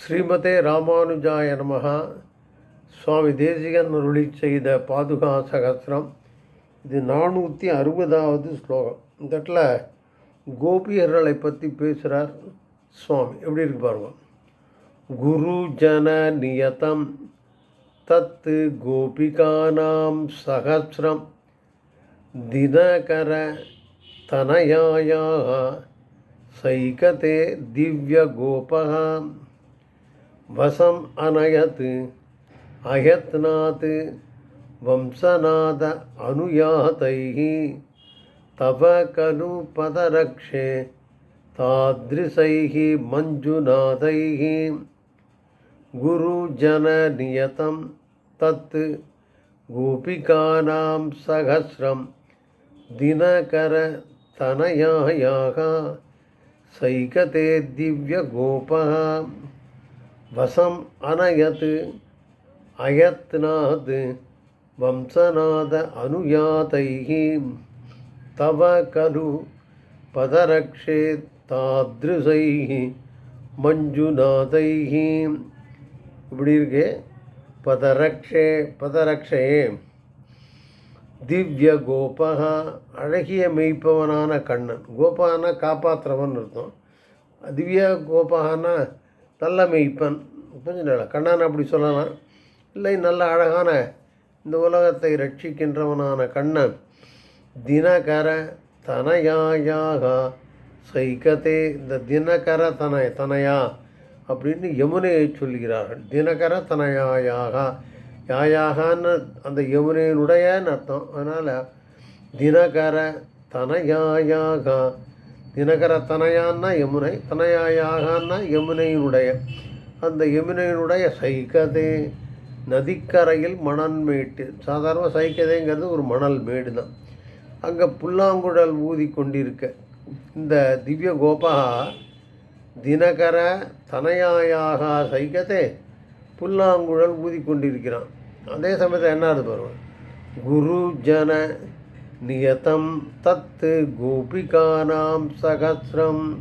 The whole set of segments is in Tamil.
ஸ்ரீமதே ராமானுஜாய நமஹ. சுவாமி தேசிகன் அருளி செய்த பாதுகா சகசிரம். இது நானூற்றி அறுபதாவது ஸ்லோகம். இந்த இடத்துல கோபியர்களை பற்றி பேசுகிறார் சுவாமி. எப்படி இருக்கு பாருங்க. குரு ஜன நியதம் தத்து கோபிகானாம் சகசிரம். தினகர தனயாயாக சைகதே திவ்யகோபः वशम् अनयत्। अयत्नात् वंशनाद अनुयातैः। तव खलु पदरक्षे तादृशैः मञ्जुनाथैः। गुरुजननियतं तत् गोपिकानां सहस्रं दिनकरतनयायाः। सैकते दिव्यगोपः। வசம் அனயது அயத்னாது வம்சநாத அனுயாதைः தவ கலு பதரக்ஷே தாத்ருசைः மஞ்சுநாதைः இப்படி இருக்கு. பதரக்ஷே பதரக்ஷே. திவ்ய கோபகா அழகிய மெய்ப்பவனான கண்ணன். கோபகானா காப்பாற்றுறவன் அர்த்தம். திவ்ய கோபகானா நல்ல மெய்ப்பன் கொஞ்சம் நல்லா கண்ணன் அப்படி சொல்லலாம். இல்லை நல்ல அழகான இந்த உலகத்தை ரட்சிக்கின்றவனான கண்ணன் தினகர தனயாயாக சைகதே இந்த தினகர தனய தனயா அப்படின்னு யமுனையை சொல்கிறார்கள் தினகர தனயாயாக யாயாகன்னு அந்த யமுனையினுடையன்னு அர்த்தம். அதனால் தினகர தனயாயாக தினகர தனையான்னா யமுனை தனயாயாகன்னா யமுனையினுடைய. அந்த யமுனையினுடைய சைகதே நதிக்கரையில் மணல் மேட்டு. சாதாரண சைக்கதைங்கிறது ஒரு மணல் மேடு தான் அங்கே புல்லாங்குழல் ஊதி கொண்டிருக்க. இந்த திவ்ய கோபா தினகர தனையாயாக சைக்கதே புல்லாங்குழல் ஊதி கொண்டிருக்கிறான். அதே சமயத்தில் என்ன அது பாருங்க? குரு ஜன நியதம் தத்து கோபிகானாம் சகசிரம்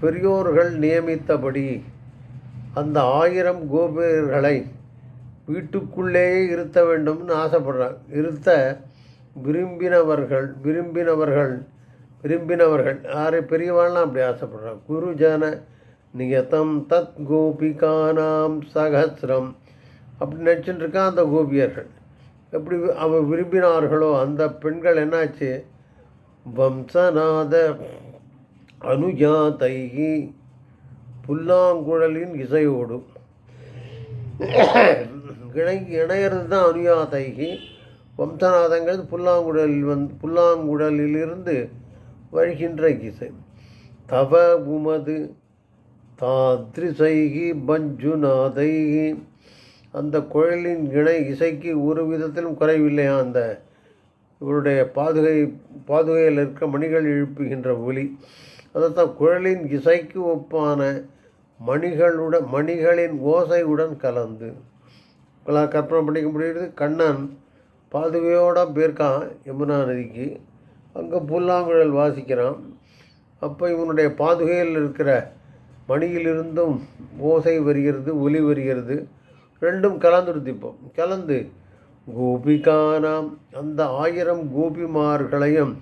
பெரியோர்கள் நியமித்தபடி அந்த ஆயிரம் கோபியர்களை வீட்டுக்குள்ளேயே இருத்த வேண்டும்னு ஆசைப்படுறாங்க. இருத்த விரும்பினவர்கள் விரும்பினவர்கள் விரும்பினவர்கள் யார்? பெரியவாள்லாம் அப்படி ஆசைப்படுறாங்க. குருஜன நியதம் தத் கோபிகானாம் சகசிரம் அப்படி நினச்சிட்டு இருக்கான் அந்த கோபியர்கள். எப்படி அவ விரும்பினார்களோ அந்த பெண்கள் என்னாச்சு? வம்சநாத அனுஜாதைகி புல்லாங்குழலின் இசையோடு. இணை இணையிறது தான் அனுயாதைகி வம்சநாதங்கிறது புல்லாங்குழலில் வந்து புல்லாங்குழலிலிருந்து வருகின்ற இசை. தவ உமது தாத்ரிசைகி பஞ்சுநாதைகி அந்த குழலின் இணை இசைக்கு ஒரு விதத்திலும் குறைவில்லையா? அந்த இவருடைய பாதுகை பாதுகையில் இருக்க மணிகள் எழுப்புகின்ற ஒலி. அதைத்தான் குழலின் இசைக்கு ஒப்பான மணிகளுடன் மணிகளின் ஓசையுடன் கலந்து. இப்போலாம் கற்பனை பண்ணிக்க முடியுது கண்ணன் பாதுகையோடு போயிருக்கான் யமுனா நதிக்கு. அங்கே புல்லாங்குழல் வாசிக்கிறான். அப்போ இவனுடைய பாதுகையில் இருக்கிற மணியிலிருந்தும் ஓசை வருகிறது ஒலி வருகிறது. ரெண்டும் கலந்துடுது கலந்து கோபிகானாம் அந்த ஆயிரம் கோபிமார்களையும்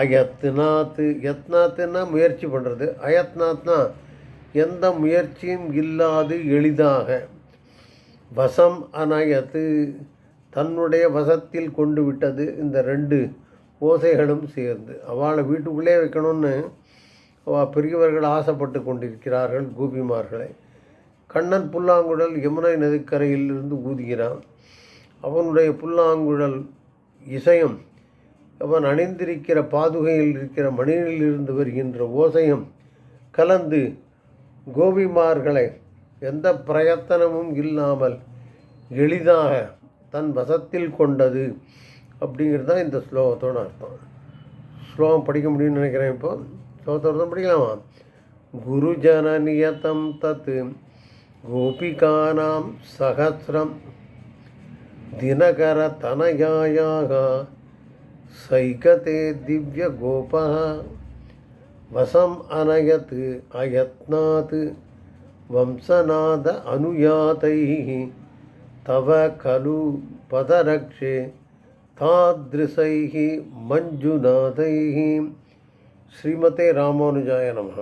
அயத்நாத்து யத்நாத்துன்னா முயற்சி பண்ணுறது அயத்நாத்னா எந்த முயற்சியும் இல்லாது எளிதாக. வசம் அனயத்து தன்னுடைய வசத்தில் கொண்டு விட்டது. இந்த ரெண்டு ஓசைகளும் சேர்ந்து அவளை வீட்டுக்குள்ளே வைக்கணும்னு அவள் பெரியவர்கள் ஆசைப்பட்டு கொண்டிருக்கிறார்கள் கோபிமார்களை. கண்ணன் புல்லாங்குழல் யமுனை நதிக்கரையில் இருந்து ஊதுகிறான். அவனுடைய புல்லாங்குழல் இசையும் அவன் அணிந்திருக்கிற பாதுகையில் இருக்கிற மணியில் இருந்து வருகின்ற ஓசையும் கலந்து கோபிமார்களை எந்த பிரயத்தனமும் இல்லாமல் எளிதாக தன் வசத்தில் கொண்டது அப்படிங்கிறது தான் இந்த ஸ்லோகத்தோட அர்த்தம். ஸ்லோகம் படிக்க முடியும்னு நினைக்கிறேன் இப்போ. ஸ்லோகத்தோட தான் படிக்கலாமா? குருஜன நியதம் தத்து கோபிகானாம் சகசிரம் தினகர தனயாயாக சைகதே திவ்ய கோபா வசம் அனயத் அயத்னாத் வம்சநாத அனுயாதைः தவ கலு பதரக்ஷே தாத்ருசைः மஞ்சுநாதைः ஸ்ரீமதே ராமானுஜாய நமः